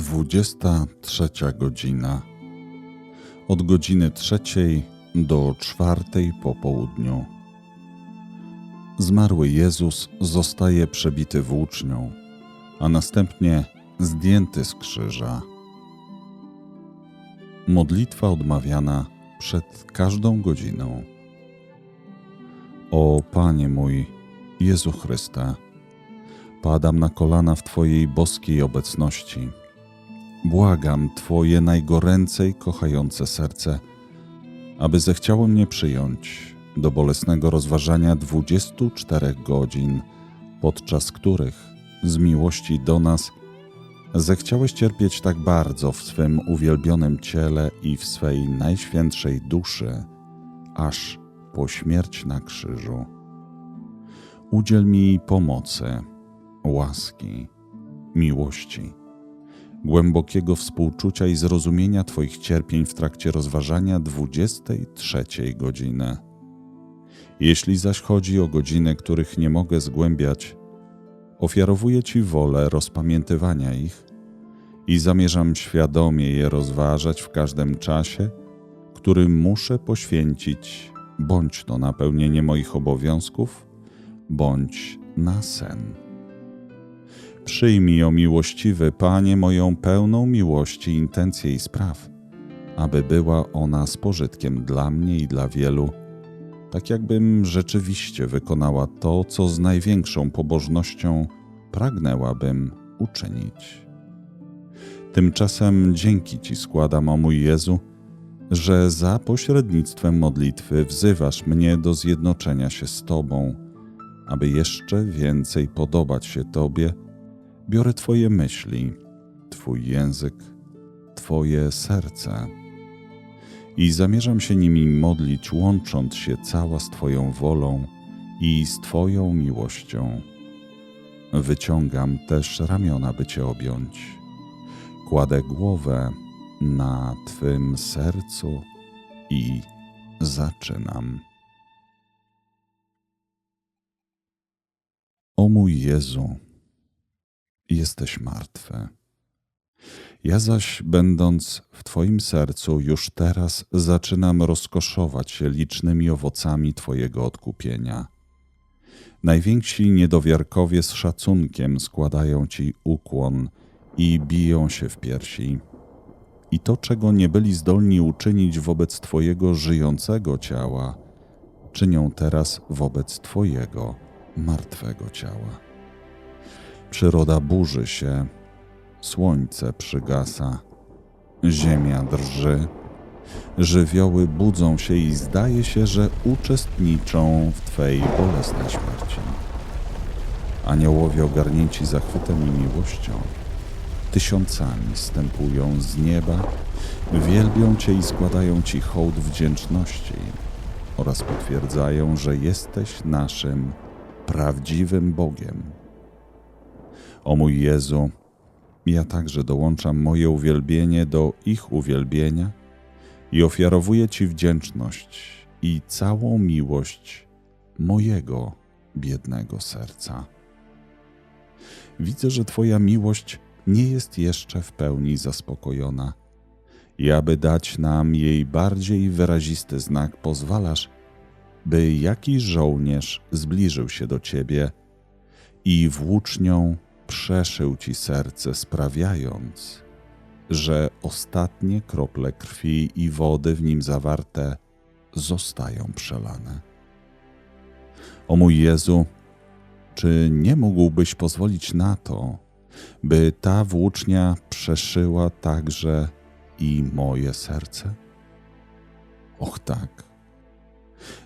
23 godzina. Od godziny trzeciej do czwartej po południu. Zmarły Jezus zostaje przebity włócznią, a następnie zdjęty z krzyża. Modlitwa odmawiana przed każdą godziną. O Panie mój, Jezu Chryste, padam na kolana w Twojej boskiej obecności. Błagam Twoje najgoręcej kochające serce, aby zechciało mnie przyjąć do bolesnego rozważania 24 godzin, podczas których z miłości do nas zechciałeś cierpieć tak bardzo w swym uwielbionym ciele i w swej najświętszej duszy, aż po śmierć na krzyżu. Udziel mi pomocy, łaski, miłości, głębokiego współczucia i zrozumienia Twoich cierpień w trakcie rozważania 23 godziny. Jeśli zaś chodzi o godziny, których nie mogę zgłębiać, ofiarowuję Ci wolę rozpamiętywania ich i zamierzam świadomie je rozważać w każdym czasie, który muszę poświęcić bądź to na pełnienie moich obowiązków, bądź na sen. Przyjmij, o miłościwy Panie, moją pełną miłości intencję i spraw, aby była ona z pożytkiem dla mnie i dla wielu, tak jakbym rzeczywiście wykonała to, co z największą pobożnością pragnęłabym uczynić. Tymczasem dzięki Ci składam, o mój Jezu, że za pośrednictwem modlitwy wzywasz mnie do zjednoczenia się z Tobą, aby jeszcze więcej podobać się Tobie, biorę Twoje myśli, Twój język, Twoje serce i zamierzam się nimi modlić, łącząc się cała z Twoją wolą i z Twoją miłością. Wyciągam też ramiona, by Cię objąć. Kładę głowę na Twym sercu i zaczynam. O mój Jezu, jesteś martwy. Ja zaś, będąc w Twoim sercu, już teraz zaczynam rozkoszować się licznymi owocami Twojego odkupienia. Najwięksi niedowiarkowie z szacunkiem składają Ci ukłon i biją się w piersi. I to, czego nie byli zdolni uczynić wobec Twojego żyjącego ciała, czynią teraz wobec Twojego martwego ciała. Przyroda burzy się, słońce przygasa, ziemia drży, żywioły budzą się i zdaje się, że uczestniczą w Twej bolesnej śmierci. Aniołowie ogarnięci zachwytem i miłością, tysiącami stępują z nieba, wielbią Cię i składają Ci hołd wdzięczności oraz potwierdzają, że jesteś naszym prawdziwym Bogiem. O mój Jezu, ja także dołączam moje uwielbienie do ich uwielbienia i ofiarowuję Ci wdzięczność i całą miłość mojego biednego serca. Widzę, że Twoja miłość nie jest jeszcze w pełni zaspokojona i aby dać nam jej bardziej wyrazisty znak, pozwalasz, by jakiś żołnierz zbliżył się do Ciebie i włócznią przeszył ci serce, sprawiając, że ostatnie krople krwi i wody w nim zawarte zostają przelane. O mój Jezu, czy nie mógłbyś pozwolić na to, by ta włócznia przeszyła także i moje serce? Och tak.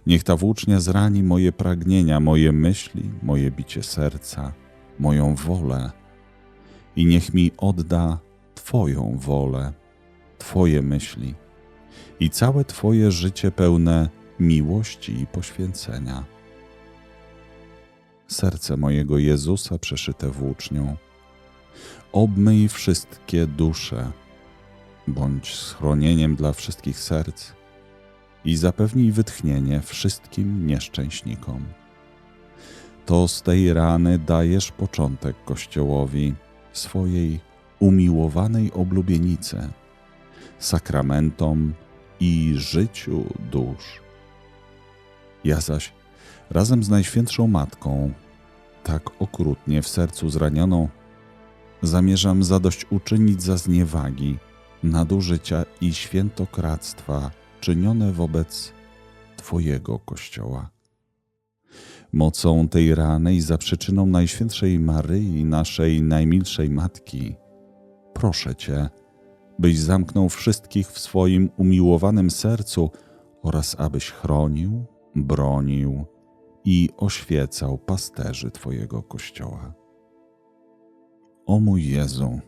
Niech ta włócznia zrani moje pragnienia, moje myśli, moje bicie serca moją wolę. I niech mi odda Twoją wolę, Twoje myśli i całe Twoje życie pełne miłości i poświęcenia. Serce mojego Jezusa przeszyte włócznią, obmyj wszystkie dusze, bądź schronieniem dla wszystkich serc i zapewnij wytchnienie wszystkim nieszczęśnikom to z tej rany dajesz początek Kościołowi swojej umiłowanej oblubienicy, sakramentom i życiu dusz. Ja zaś razem z Najświętszą Matką, tak okrutnie w sercu zranioną, zamierzam zadośćuczynić za zniewagi, nadużycia i świętokradztwa czynione wobec Twojego Kościoła. Mocą tej rany i za przyczyną Najświętszej Maryi, naszej najmilszej Matki, proszę Cię, byś zamknął wszystkich w swoim umiłowanym sercu oraz abyś chronił, bronił i oświecał pasterzy Twojego Kościoła. O mój Jezu,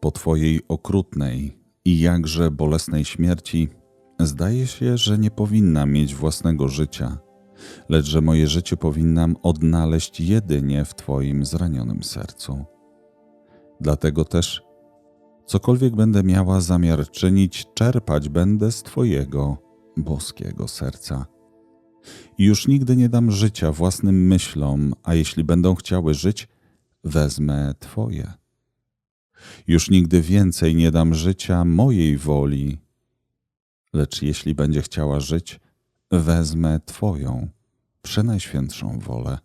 po Twojej okrutnej i jakże bolesnej śmierci, zdaje się, że nie powinnam mieć własnego życia, lecz że moje życie powinnam odnaleźć jedynie w Twoim zranionym sercu. Dlatego też, cokolwiek będę miała zamiar czynić, czerpać będę z Twojego boskiego serca. I już nigdy nie dam życia własnym myślom, a jeśli będą chciały żyć, wezmę Twoje. Już nigdy więcej nie dam życia mojej woli, lecz jeśli będzie chciała żyć, wezmę Twoją, przenajświętszą wolę.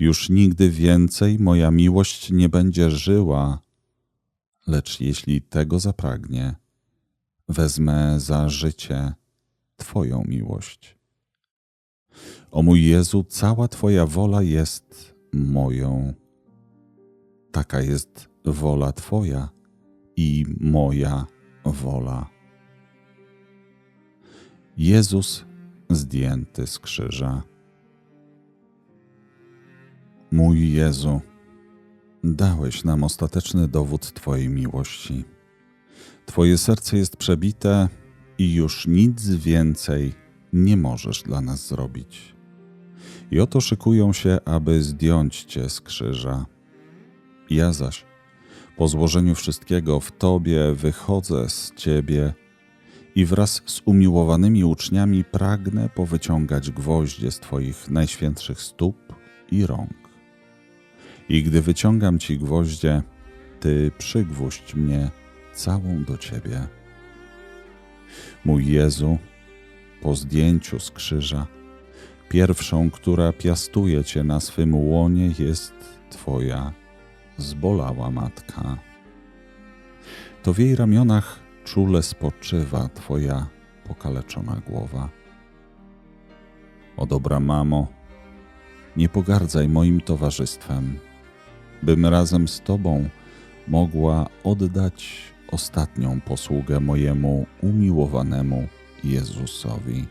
Już nigdy więcej moja miłość nie będzie żyła, lecz jeśli tego zapragnie, wezmę za życie Twoją miłość. O mój Jezu, cała Twoja wola jest moją. Taka jest wola Twoja i moja wola. Jezus zdjęty z krzyża. Mój Jezu, dałeś nam ostateczny dowód Twojej miłości. Twoje serce jest przebite i już nic więcej nie możesz dla nas zrobić. I oto szykują się, aby zdjąć Cię z krzyża. Ja zaś, po złożeniu wszystkiego w Tobie, wychodzę z Ciebie i wraz z umiłowanymi uczniami pragnę powyciągać gwoździe z Twoich najświętszych stóp i rąk. I gdy wyciągam Ci gwoździe, Ty przygwoźdź mnie całą do Ciebie. Mój Jezu, po zdjęciu z krzyża, pierwszą, która piastuje Cię na swym łonie, jest Twoja zbolała matka. To w jej ramionach czule spoczywa Twoja pokaleczona głowa. O dobra mamo, nie pogardzaj moim towarzystwem, bym razem z Tobą mogła oddać ostatnią posługę mojemu umiłowanemu Jezusowi.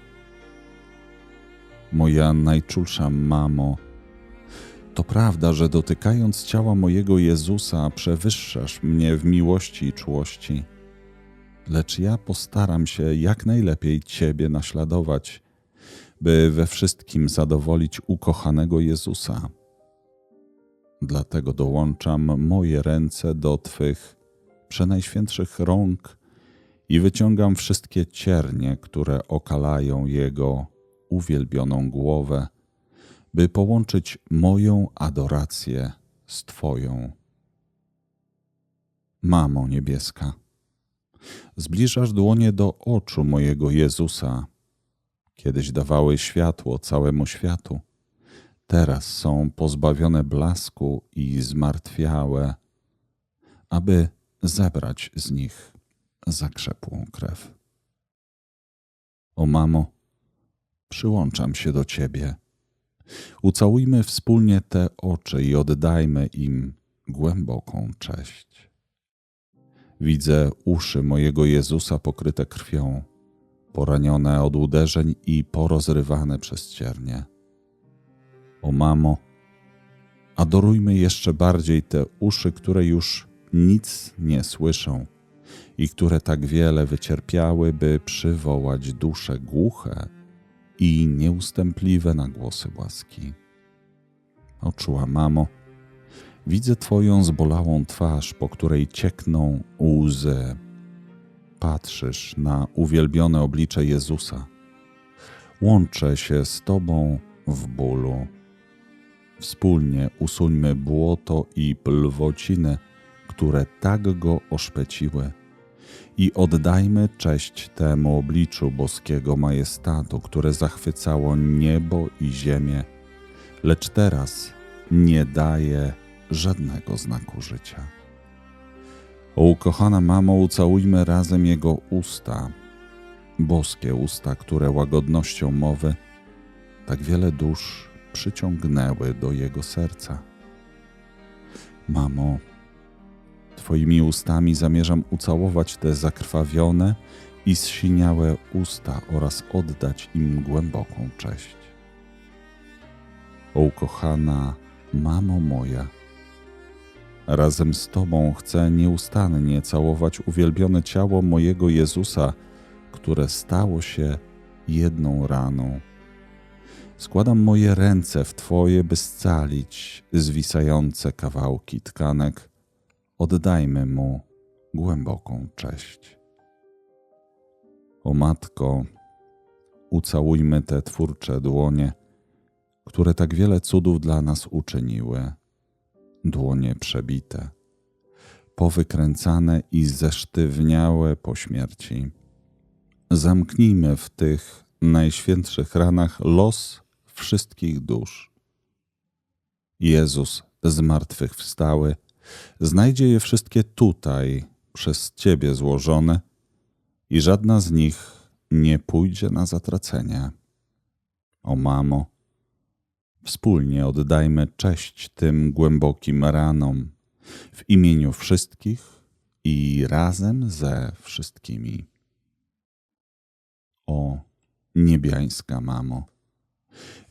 Moja najczulsza mamo, to prawda, że dotykając ciała mojego Jezusa przewyższasz mnie w miłości i czułości, lecz ja postaram się jak najlepiej Ciebie naśladować, by we wszystkim zadowolić ukochanego Jezusa. Dlatego dołączam moje ręce do Twych przenajświętszych rąk i wyciągam wszystkie ciernie, które okalają Jego uwielbioną głowę, by połączyć moją adorację z Twoją. Mamo niebieska, zbliżasz dłonie do oczu mojego Jezusa. Kiedyś dawały światło całemu światu, teraz są pozbawione blasku i zmartwiałe, aby zebrać z nich zakrzepłą krew. O mamo, przyłączam się do Ciebie. Ucałujmy wspólnie te oczy i oddajmy im głęboką cześć. Widzę uszy mojego Jezusa pokryte krwią, poranione od uderzeń i porozrywane przez ciernie. O mamo, adorujmy jeszcze bardziej te uszy, które już nic nie słyszą i które tak wiele wycierpiały, by przywołać dusze głuche i nieustępliwe na głosy łaski. Oczuła mamo, widzę Twoją zbolałą twarz, po której ciekną łzy. Patrzysz na uwielbione oblicze Jezusa. Łączę się z Tobą w bólu. Wspólnie usuńmy błoto i plwocinę, które tak go oszpeciły. I oddajmy cześć temu obliczu boskiego majestatu, które zachwycało niebo i ziemię, lecz teraz nie daje żadnego znaku życia. O ukochana mamo, ucałujmy razem jego usta, boskie usta, które łagodnością mowy tak wiele dusz przyciągnęły do jego serca. Mamo, Twoimi ustami zamierzam ucałować te zakrwawione i zsiniałe usta oraz oddać im głęboką cześć. O ukochana mamo moja, razem z Tobą chcę nieustannie całować uwielbione ciało mojego Jezusa, które stało się jedną raną. Składam moje ręce w Twoje, by scalić zwisające kawałki tkanek. Oddajmy Mu głęboką cześć. O Matko, ucałujmy te twórcze dłonie, które tak wiele cudów dla nas uczyniły. Dłonie przebite, powykręcane i zesztywniałe po śmierci. Zamknijmy w tych najświętszych ranach los wszystkich dusz. Jezus zmartwychwstały, znajdzie je wszystkie tutaj, przez Ciebie złożone, i żadna z nich nie pójdzie na zatracenie. O mamo, wspólnie oddajmy cześć tym głębokim ranom w imieniu wszystkich i razem ze wszystkimi. O niebiańska mamo,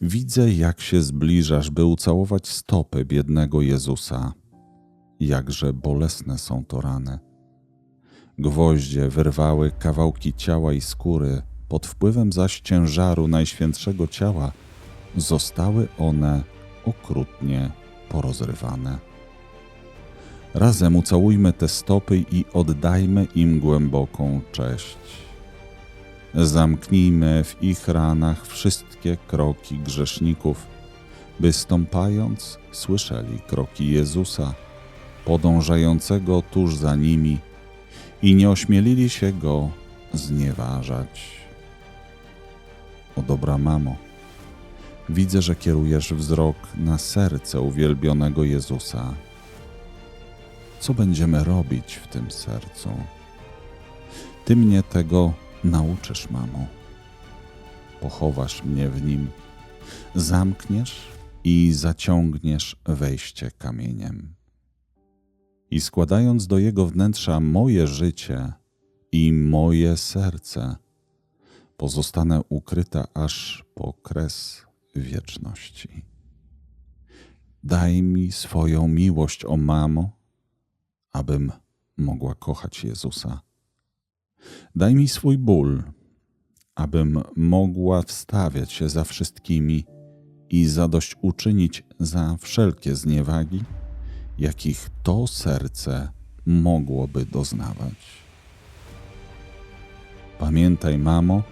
widzę, jak się zbliżasz, by ucałować stopy biednego Jezusa. Jakże bolesne są to rany. Gwoździe wyrwały kawałki ciała i skóry, pod wpływem zaś ciężaru najświętszego ciała zostały one okrutnie porozrywane. Razem ucałujmy te stopy i oddajmy im głęboką cześć. Zamknijmy w ich ranach wszystkie kroki grzeszników, by stąpając słyszeli kroki Jezusa, podążającego tuż za nimi i nie ośmielili się go znieważać. O dobra mamo, widzę, że kierujesz wzrok na serce uwielbionego Jezusa. Co będziemy robić w tym sercu? Ty mnie tego nauczysz, mamo. Pochowasz mnie w nim, zamkniesz i zaciągniesz wejście kamieniem. I składając do jego wnętrza moje życie i moje serce, pozostanę ukryta aż po kres wieczności. Daj mi swoją miłość, o mamo, abym mogła kochać Jezusa Daj mi swój ból, abym mogła wstawiać się za wszystkimi i zadośćuczynić za wszelkie zniewagi, jakich to serce mogłoby doznawać. Pamiętaj, mamo,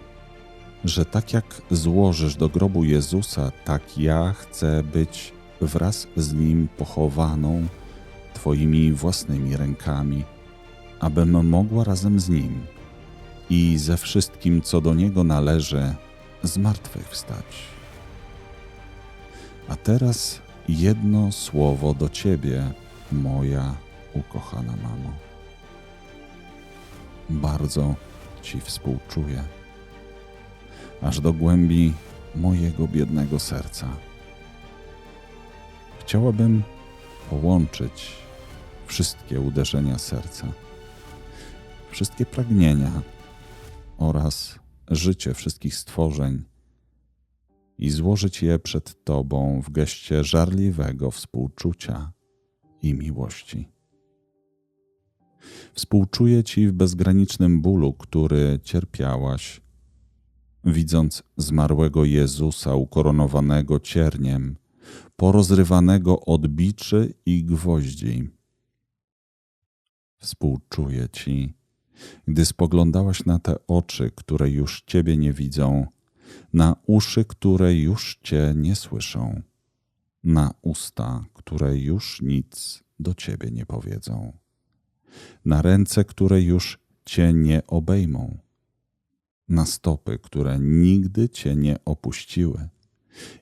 że tak jak złożysz do grobu Jezusa, tak ja chcę być wraz z Nim pochowaną Twoimi własnymi rękami, abym mogła razem z Nim i ze wszystkim, co do Niego należy, zmartwychwstać. A teraz jedno słowo do Ciebie, moja ukochana mamo. Bardzo Ci współczuję, aż do głębi mojego biednego serca. Chciałabym połączyć wszystkie uderzenia serca, wszystkie pragnienia, oraz życie wszystkich stworzeń i złożyć je przed Tobą w geście żarliwego współczucia i miłości. Współczuję Ci w bezgranicznym bólu, który cierpiałaś, widząc zmarłego Jezusa ukoronowanego cierniem, porozrywanego od biczy i gwoździ. Współczuję Ci gdy spoglądałaś na te oczy, które już Ciebie nie widzą, na uszy, które już Cię nie słyszą, na usta, które już nic do Ciebie nie powiedzą. na ręce, które już Cię nie obejmą, na stopy, które nigdy Cię nie opuściły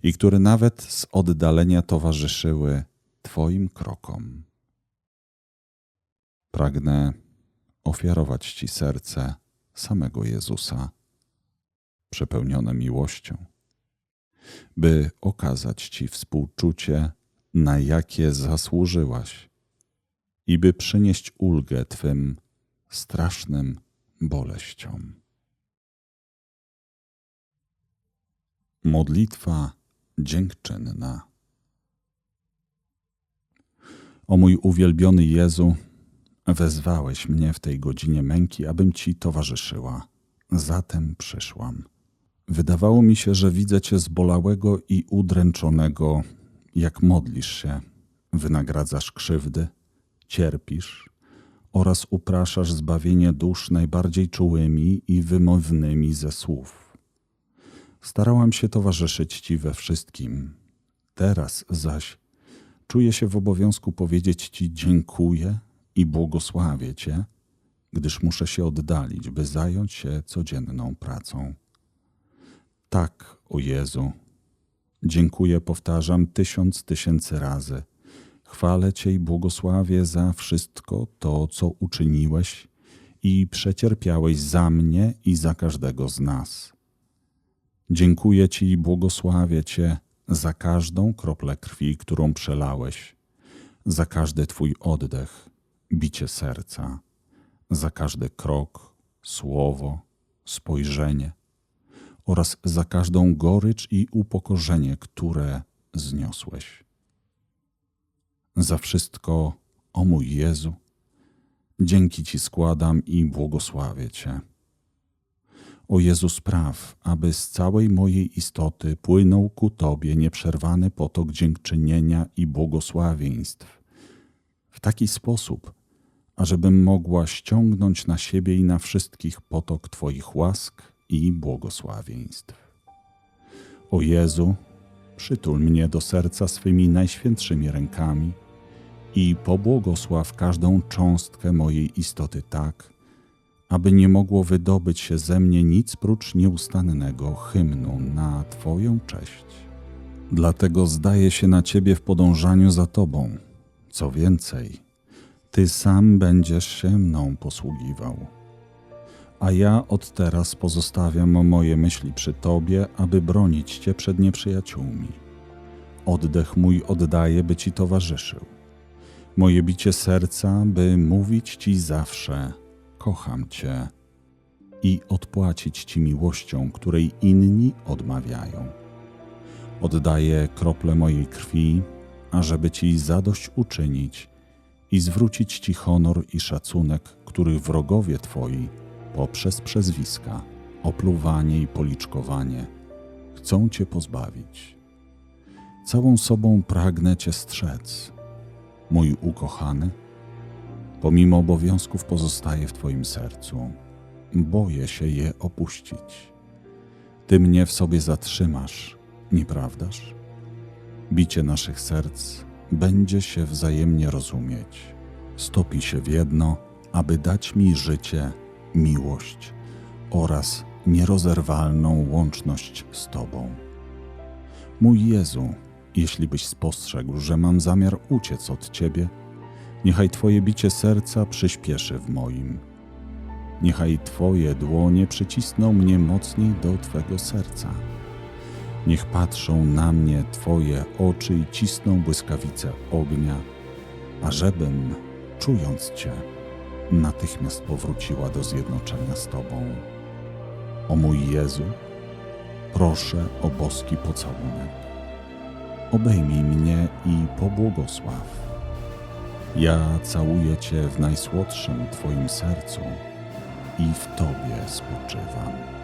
i które nawet z oddalenia towarzyszyły Twoim krokom. Pragnę ofiarować Ci serce samego Jezusa, przepełnione miłością, by okazać Ci współczucie, na jakie zasłużyłaś, i by przynieść ulgę Twym strasznym boleściom. Modlitwa dziękczynna. O mój uwielbiony Jezu, wezwałeś mnie w tej godzinie męki, abym Ci towarzyszyła. Zatem przyszłam. Wydawało mi się, że widzę Cię zbolałego i udręczonego, jak modlisz się, wynagradzasz krzywdy, cierpisz oraz upraszasz zbawienie dusz najbardziej czułymi i wymownymi ze słów. Starałam się towarzyszyć Ci we wszystkim. Teraz zaś czuję się w obowiązku powiedzieć Ci dziękuję i błogosławię Cię, gdyż muszę się oddalić, by zająć się codzienną pracą. Tak, o Jezu, dziękuję, powtarzam tysiąc tysięcy razy. Chwalę Cię i błogosławię za wszystko to, co uczyniłeś i przecierpiałeś za mnie i za każdego z nas. Dziękuję Ci i błogosławię Cię za każdą kroplę krwi, którą przelałeś, za każdy Twój oddech, bicie serca, za każdy krok, słowo, spojrzenie oraz za każdą gorycz i upokorzenie, które zniosłeś. Za wszystko, o mój Jezu, dzięki Ci składam i błogosławię Cię. O Jezu, spraw, aby z całej mojej istoty płynął ku Tobie nieprzerwany potok dziękczynienia i błogosławieństw, w taki sposób, ażebym mogła ściągnąć na siebie i na wszystkich potok Twoich łask i błogosławieństw. O Jezu, przytul mnie do serca swymi najświętszymi rękami i pobłogosław każdą cząstkę mojej istoty tak, aby nie mogło wydobyć się ze mnie nic prócz nieustannego hymnu na Twoją cześć. Dlatego zdaję się na Ciebie w podążaniu za Tobą. Co więcej, Ty sam będziesz się mną posługiwał. A ja od teraz pozostawiam moje myśli przy Tobie, aby bronić Cię przed nieprzyjaciółmi. Oddech mój oddaję, by Ci towarzyszył. Moje bicie serca, by mówić Ci zawsze – kocham Cię i odpłacić Ci miłością, której inni odmawiają. Oddaję krople mojej krwi, ażeby Ci zadość uczynić i zwrócić Ci honor i szacunek, których wrogowie Twoi poprzez przezwiska, opluwanie i policzkowanie chcą Cię pozbawić. Całą sobą pragnę Cię strzec, mój ukochany, pomimo obowiązków pozostaje w Twoim sercu. Boję się je opuścić. Ty mnie w sobie zatrzymasz, nieprawdaż? Bicie naszych serc będzie się wzajemnie rozumieć. Stopi się w jedno, aby dać mi życie, miłość oraz nierozerwalną łączność z Tobą. Mój Jezu, jeśli byś spostrzegł, że mam zamiar uciec od Ciebie, Niechaj Twoje bicie serca przyspieszy w moim. Niechaj Twoje dłonie przycisną mnie mocniej do Twego serca. Niech patrzą na mnie Twoje oczy i cisną błyskawice ognia, ażebym, czując Cię, natychmiast powróciła do zjednoczenia z Tobą. O mój Jezu, proszę o boski pocałunek. Obejmij mnie i pobłogosław ja całuję Cię w najsłodszym Twoim sercu i w Tobie spoczywam.